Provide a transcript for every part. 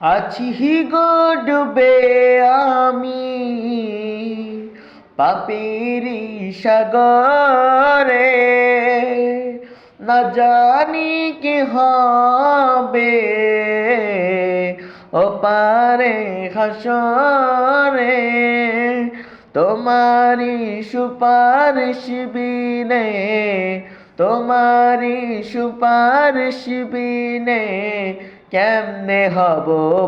আছি গো ডুবে আমি। পাপিরি সাগরে না জানি কি হবে। ও পারে হাসরে তোমারি সুপারিশ বিনে তোমারি সুপারিশ বিনে কেমনে হব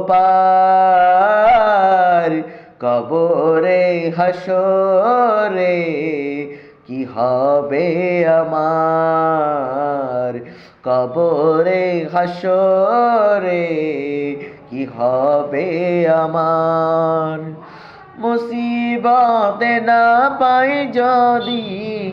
পার? কবরে, হাসরে কি হবে আমার? কবরে, হাসরে কি হবে আমার? মুসিবতে না পাই যদি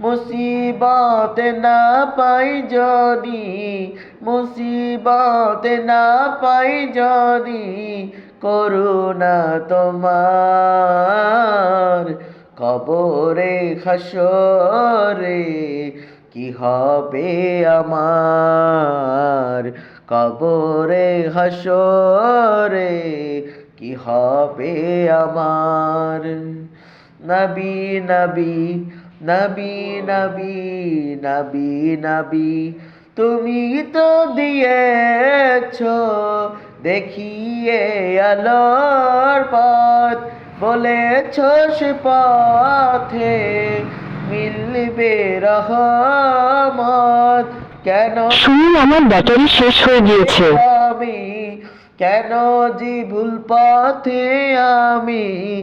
মুসিবত না পাই যদি, মুসিবত না পাই যদি করুণা তোমার কবরে হাসরে কি হবে আমার? কবরে হাসরে কি হবে আমার? নবী নবী নবী নবী নবী নবী তুমি তো দিয়েছ দেখিয়ে আলোর পথ বলেছ সে পথে মিলবে রহমত। কেন শুনুন আমার ব্যাটারি শেষ হয়ে গিয়েছে। আমি কেন যে ভুল পথে আমি